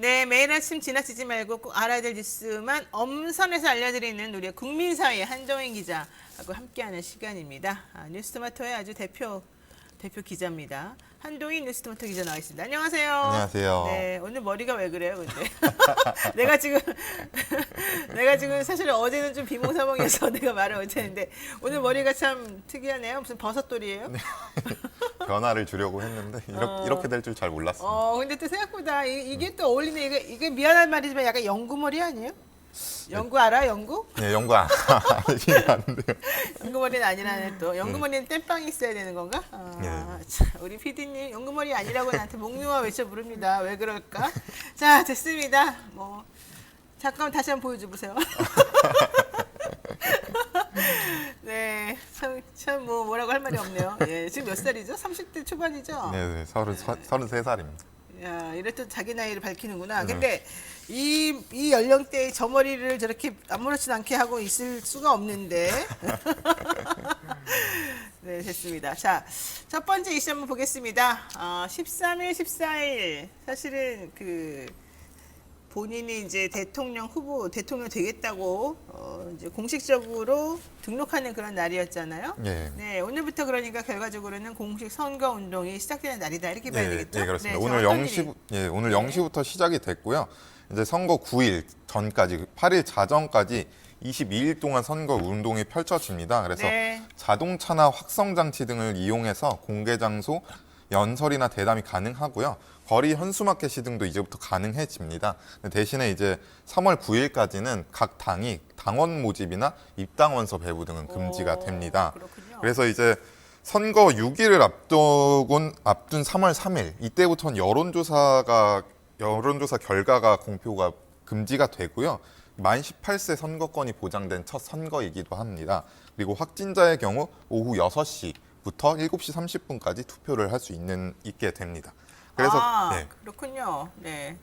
네, 매일 아침 지나치지 말고 꼭 알아야 될 뉴스만 엄선해서 알려드리는 우리의 국민사회 한정인 기자하고 함께하는 시간입니다. 아, 뉴스토마토의 아주 대표 대표 기자입니다. 한동인 뉴스토마토 기자 나와 있습니다. 안녕하세요. 안녕하세요. 네, 오늘 머리가 왜 그래요, 근데? 내가 지금 내가 지금 사실 어제는 좀 비몽사몽해서 내가 말을 못했는데 오늘 머리가 참 특이하네요. 무슨 버섯돌이에요? 변화를 주려고 했는데 이렇게, 어. 이렇게 될 줄 잘 몰랐습니다. 어, 근데 또 생각보다 이, 게또 어울리네. 이게, 이게 미안한 말이지만 약간 연구머리 아니에요? 연구 알아? 연구? 네, 연구 안 하시면 안 돼요. 연구머리는 아니라네 또. 연구머리는 땜빵이 있어야 되는 건가? 아, 네. 참, 우리 PD님 연구머리 아니라고 나한테 목놓아 외쳐 부릅니다. 왜 그럴까? 자, 됐습니다. 뭐 잠깐 다시 한번 보여줘 보세요. 네, 참, 참, 뭐, 뭐라고 할 말이 없네요. 예, 지금 몇 살이죠? 30대 초반이죠? 네, 네, 서른 서른 세 살입니다. 야, 이래 또 자기 나이를 밝히는구나. 네. 근데 이, 이 연령대에 저 머리를 저렇게 아무렇지도 않게 하고 있을 수가 없는데. 네, 됐습니다. 자, 첫 번째 이슈 한번 보겠습니다. 어, 13일, 14일. 사실은 그, 본인이 이제 대통령 후보, 대통령 되겠다고, 어, 이제 공식적으로 등록하는 그런 날이었잖아요. 예. 네, 오늘부터 그러니까 결과적으로는 공식 선거 운동이 시작되는 날이다. 이렇게 봐야 예, 되겠죠? 예, 그렇습니다. 네, 오늘 저 어떤 0시 일이- 예, 오늘 0시부터 시작이 됐고요. 이제 선거 9일 전까지 8일 자정까지 22일 동안 선거 운동이 펼쳐집니다. 그래서 네. 자동차나 확성 장치 등을 이용해서 공개 장소 연설이나 대담이 가능하고요. 거리 현수마켓 등도 이제부터 가능해집니다. 대신에 이제 3월 9일까지는 각 당이 당원 모집이나 입당원서 배부 등은 금지가 오, 됩니다. 그렇군요. 그래서 이제 선거 6일을 앞두곤 앞둔 3월 3일 이때부터는 여론조사가 여론조사 결과가 공표가 금지가 되고요. 만 18세 선거권이 보장된 첫 선거이기도 합니다. 그리고 확진자의 경우 오후 6시부터 7시 30분까지 투표를 할 수 있는 있게 됩니다. 그래서 아, 네. 그렇군요. 네.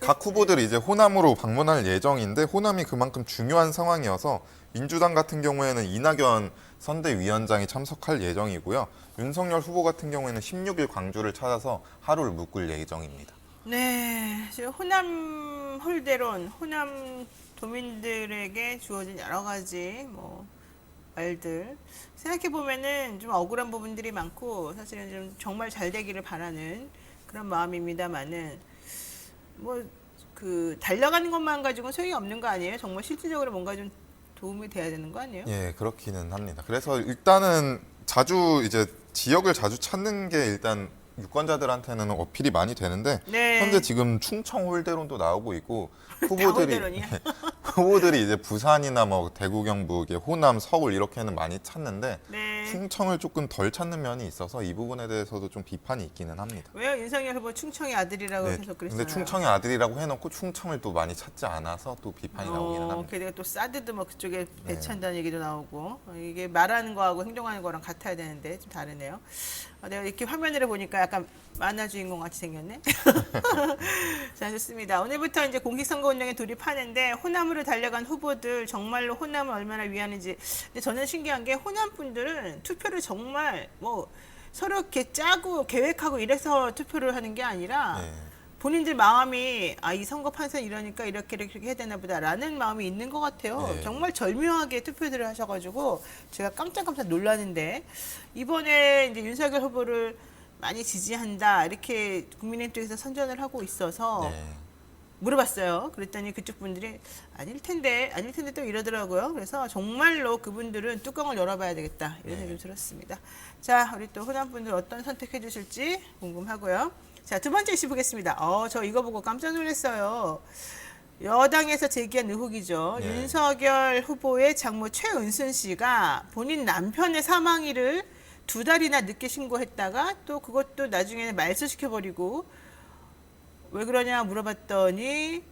각 후보들이 이제 호남으로 방문할 예정인데 호남이 그만큼 중요한 상황이어서 민주당 같은 경우에는 이낙연 선대위원장이 참석할 예정이고요. 윤석열 후보 같은 경우에는 16일 광주를 찾아서 하루를 묵을 예정입니다. 네, 지금 호남 홀대론, 호남 도민들에게 주어진 여러 가지 뭐 말들 생각해 보면은 좀 억울한 부분들이 많고 사실은 좀 정말 잘 되기를 바라는 그런 마음입니다만은 뭐 그 달려가는 것만 가지고는 소용이 없는 거 아니에요? 정말 실질적으로 뭔가 좀 도움이 돼야 되는 거 아니에요? 예, 그렇기는 합니다. 그래서 일단은 자주 이제 지역을 자주 찾는 게 일단 유권자들한테는 어필이 많이 되는데 네. 현재 지금 충청 홀대론도 나오고 있고 다 후보들이 홀대론이야? 후보들이 이제 부산이나 뭐 대구 경북, 호남, 서울 이렇게는 많이 찾는데 네. 충청을 조금 덜 찾는 면이 있어서 이 부분에 대해서도 좀 비판이 있기는 합니다. 왜요? 윤석열 후보 충청의 아들이라고 네, 계속 그랬잖아요. 근데 충청의 아들이라고 해놓고 충청을 또 많이 찾지 않아서 또 비판이 나오기는 어, 합니다. 게다가 또 사드도 뭐 그쪽에 네. 배치한다는 얘기도 나오고 어, 이게 말하는 거하고 행동하는 거랑 같아야 되는데 좀 다르네요. 어, 내가 이렇게 화면으로 보니까 약간 만화 주인공 같이 생겼네. 자 좋습니다. 오늘부터 이제 공식 선거 운동에 돌입하는데 호남으로 달려간 후보들 정말로 호남을 얼마나 위하는지. 근데 저는 신기한 게 호남 분들은 투표를 정말 뭐 서로 이렇게 짜고 계획하고 이래서 투표를 하는 게 아니라. 네. 본인들 마음이 아 이 선거 판세 이러니까 이렇게 이렇게 해야 되나 보다라는 마음이 있는 것 같아요. 네. 정말 절묘하게 투표들을 하셔가지고 제가 깜짝깜짝 놀랐는데 이번에 이제 윤석열 후보를 많이 지지한다 이렇게 국민의힘 쪽에서 선전을 하고 있어서 네. 물어봤어요. 그랬더니 그쪽 분들이 아닐 텐데 아닐 텐데 또 이러더라고요. 그래서 정말로 그분들은 뚜껑을 열어봐야 되겠다 이런 네. 생각이 들었습니다. 자 우리 또 호남 분들 어떤 선택해 주실지 궁금하고요. 자 두 번째 이슈 보겠습니다. 어저 이거 보고 깜짝 놀랐어요. 여당에서 제기한 의혹이죠. 네. 윤석열 후보의 장모 최은순 씨가 본인 남편의 사망일을 두 달이나 늦게 신고했다가 또 그것도 나중에는 말소시켜 버리고 왜 그러냐 물어봤더니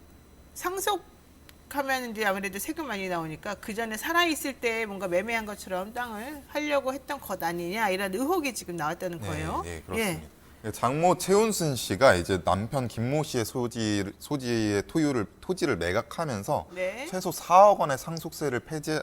상속하면 이제 아무래도 세금 많이 나오니까 그 전에 살아 있을 때 뭔가 매매한 것처럼 땅을 하려고 했던 것 아니냐 이런 의혹이 지금 나왔다는 거예요. 네, 네, 그렇습니다. 장모 최운순 씨가 이제 남편 김모 씨의 소지 소지의 토유를 토지를 매각하면서 네. 최소 4억 원의 상속세를 폐지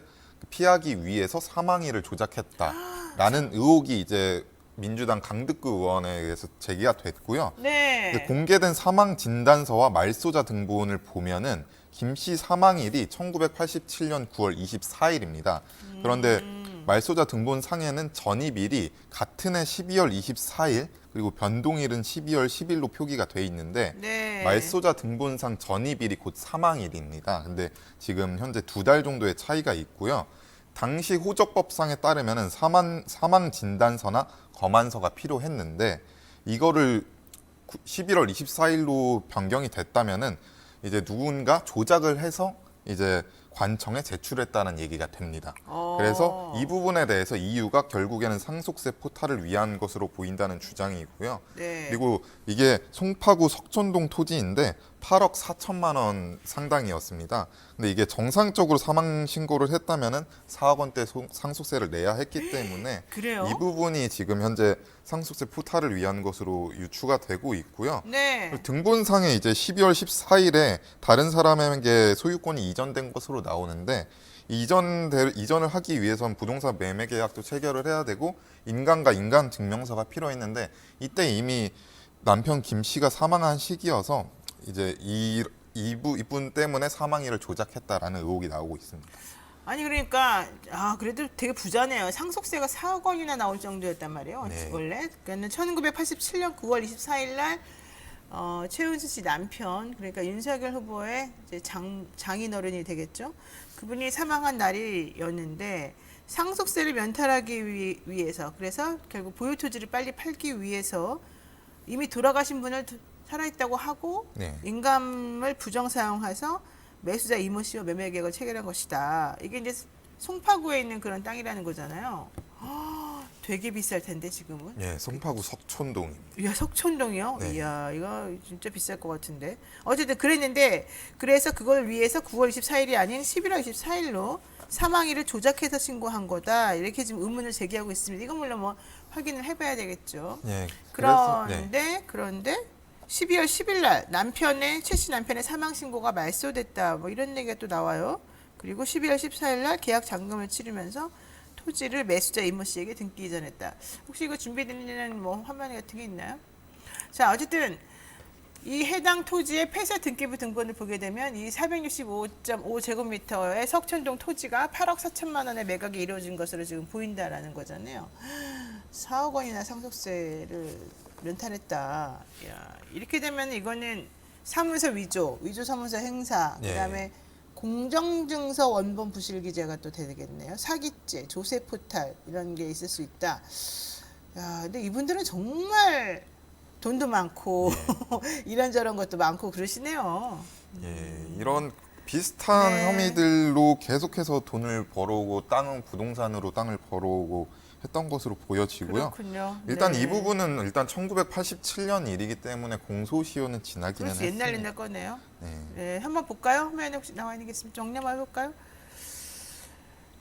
피하기 위해서 사망일을 조작했다라는 의혹이 이제 민주당 강득구 의원에 의해서 제기가 됐고요. 네. 공개된 사망 진단서와 말소자 등본을 보면은 김 씨 사망일이 1987년 9월 24일입니다. 그런데 음. 말소자 등본 상에는 전입일이 같은 해 12월 24일 그리고 변동일은 12월 10일로 표기가 돼 있는데 네. 말소자 등본상 전입일이 곧 사망일입니다. 근데 지금 현재 두 달 정도의 차이가 있고요. 당시 호적법상에 따르면은 사망 사망 진단서나 검안서가 필요했는데 이거를 구- 11월 24일로 변경이 됐다면은 이제 누군가 조작을 해서 이제 관청에 제출했다는 얘기가 됩니다. 어. 그래서 이 부분에 대해서 이유가 결국에는 상속세 포탈을 위한 것으로 보인다는 주장이고요. 네. 그리고 이게 송파구 석촌동 토지인데 8억 4천만 원 상당이었습니다. 근데 이게 정상적으로 사망 신고를 했다면은 4억 원대 소- 상속세를 내야 했기 때문에 그래요? 이 부분이 지금 현재 상속세 포탈을 위한 것으로 유추가 되고 있고요. 네. 등본상에 이제 12월 14일에 다른 사람에게 소유권이 이전된 것으로 나오는데 이전 이전을 하기 위해선 부동산 매매 계약도 체결을 해야 되고 인간과 인간 증명서가 필요했는데 이때 이미 남편 김 씨가 사망한 시기여서 이제 이 이부 이분 때문에 사망일을 조작했다라는 의혹이 나오고 있습니다. 아니 그러니까 아 그래도 되게 부자네요. 상속세가 4억 원이나 나올 정도였단 말이에요. 네. 원래 그러니까 1987년 9월 24일 날 어, 최은수 씨 남편 그러니까 윤석열 후보의 이제 장 장인어른이 되겠죠. 그분이 사망한 날이었는데 상속세를 면탈하기 위, 위해서 그래서 결국 보유 토지를 빨리 팔기 위해서 이미 돌아가신 분을 두- 살아있다고 하고 네. 인감을 부정 사용해서 매수자 이모 씨와 매매 계약을 체결한 것이다. 이게 이제 송파구에 있는 그런 땅이라는 거잖아요. 아, 되게 비쌀 텐데 지금은. 예, 송파구 석촌동입니다. 이야 석촌동이요? 네. 이야 이거 진짜 비쌀 것 같은데. 어쨌든 그랬는데 그래서 그걸 위해서 9월 24일이 아닌 11월 24일로 사망일을 조작해서 신고한 거다. 이렇게 지금 의문을 제기하고 있습니다. 이건 물론 뭐 확인을 해봐야 되겠죠. 예. 그래서 네. 그런데 그런데 12월 10일 날 남편의 최씨 남편의 사망 신고가 말소됐다. 뭐 이런 얘기가 또 나와요. 그리고 12월 14일 날 계약 잔금을 치르면서 토지를 매수자 이모 씨에게 등기 이전했다. 혹시 이거 준비되는 뭐 화면 같은 게 있나요? 자, 어쨌든 이 해당 토지의 폐쇄 등기부 등본을 보게 되면 이 465.5제곱미터의 석천동 토지가 8억 4천만 원의 매각이 이루어진 것으로 지금 보인다라는 거잖아요. 4억 원이나 상속세를 면탈했다. 야, 이렇게 되면 이거는 사무소 위조, 위조 사무소 행사, 예. 그다음에 공정증서 원본 부실 기재가 또 되겠네요. 사기죄, 조세 포탈 이런 게 있을 수 있다. 야, 근데 이분들은 정말 돈도 많고 이런저런 것도 많고 그러시네요. 예, 이런 비슷한 네. 혐의들로 계속해서 돈을 벌어오고 땅은 부동산으로 땅을 벌어오고 했던 것으로 보여지고요. 그렇군요. 일단 네. 이 부분은 일단 1987년 일이기 때문에 공소시효는 지나기는 그렇지 옛날 했습니다. 옛날 거네요. 네. 네, 한번 볼까요? 화면에 혹시 나와 있는 게 있으면 정리 한번 해볼까요?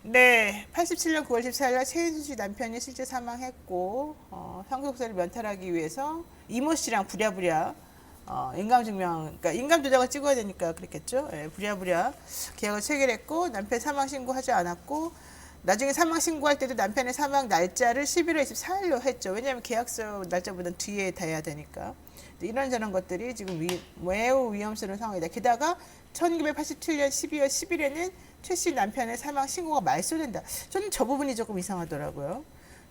네, 87년 9월 14일 날 최은수 씨 남편이 실제 사망했고 어, 상속세를 면탈하기 위해서 이모 씨랑 부랴부랴 어, 인감증명, 그러니까 인감 도장을 찍어야 되니까 그랬겠죠. 예, 부랴부랴 계약을 체결했고 남편 사망 신고하지 않았고 나중에 사망 신고할 때도 남편의 사망 날짜를 11월 24일로 했죠. 왜냐하면 계약서 날짜보다 뒤에 돼야 되니까. 이런저런 것들이 지금 위, 매우 위험스러운 상황이다. 게다가 1987년 12월 10일에는 최 씨 남편의 사망 신고가 말소된다. 저는 저 부분이 조금 이상하더라고요.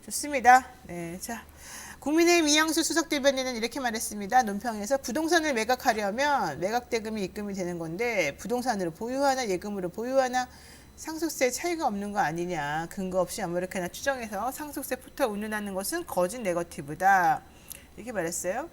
좋습니다. 네, 자. 국민의힘 이양수 수석 대변인은 이렇게 말했습니다. 논평에서 부동산을 매각하려면 매각 대금이 입금이 되는 건데 부동산으로 보유하나 예금으로 보유하나 상속세 차이가 없는 거 아니냐. 근거 없이 아무렇게나 추정해서 상속세 포탈 운운하는 것은 거짓 네거티브다. 이렇게 말했어요.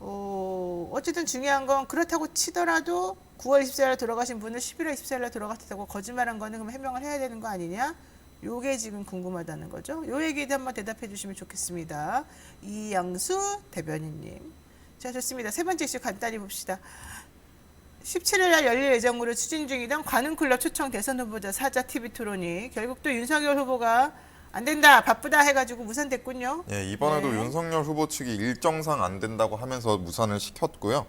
어, 어쨌든 중요한 건 그렇다고 치더라도 9월 24일에 돌아가신 분은 11월 24일에 돌아갔다고 거짓말한 거는 그럼 해명을 해야 되는 거 아니냐? 요게 지금 궁금하다는 거죠. 요 얘기도 한번 대답해 주시면 좋겠습니다. 이양수 대변인님. 자, 좋습니다. 세 번째 이슈 간단히 봅시다. 17일 날 열릴 예정으로 추진 중이던 관훈클럽 초청 대선 후보자 사자 TV 토론이 결국 또 윤석열 후보가 안 된다, 바쁘다 해가지고 무산됐군요. 예, 이번에도 네. 윤석열 후보 측이 일정상 안 된다고 하면서 무산을 시켰고요.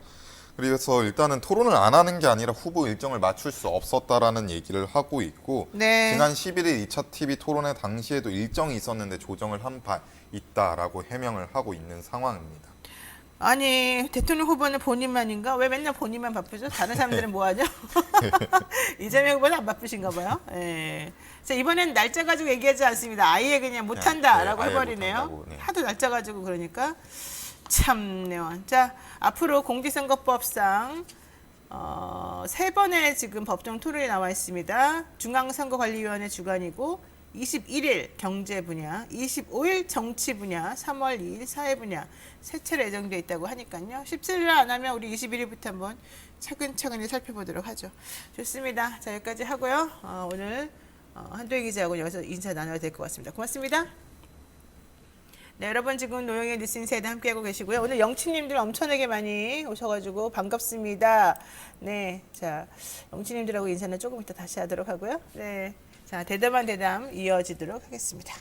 그래서 일단은 토론을 안 하는 게 아니라 후보 일정을 맞출 수 없었다라는 얘기를 하고 있고 네. 지난 11일 2차 TV 토론회 당시에도 일정이 있었는데 조정을 한 바 있다라고 해명을 하고 있는 상황입니다. 아니 대통령 후보는 본인만인가? 왜 맨날 본인만 바쁘죠? 다른 사람들은 뭐 하죠? 이재명 후보는 안 바쁘신가 봐요. 예. 자 이번엔 날짜 가지고 얘기하지 않습니다. 아예 그냥 못한다라고 네, 아예 해버리네요. 못한다고, 네. 하도 날짜 가지고 그러니까 참네요. 자 앞으로 공직선거법상 어, 세 번의 지금 법정 토론이 나와 있습니다. 중앙선거관리위원회 주관이고 21일 경제 분야, 25일 정치 분야, 3월 2일 사회 분야 세 차례 예정돼 있다고 하니까요. 17일 안 하면 우리 21일부터 한번 차근차근히 살펴보도록 하죠. 좋습니다. 자 여기까지 하고요. 어, 오늘 어, 한도희 기자하고 여기서 인사 나눠야 될 것 같습니다. 고맙습니다. 네, 여러분 지금 노영의 뉴스 인사이드 함께하고 계시고요. 오늘 영치님들 엄청나게 많이 오셔가지고 반갑습니다. 네, 자 영치님들하고 인사는 조금 이따 다시 하도록 하고요. 네, 자 대담한 대담 이어지도록 하겠습니다.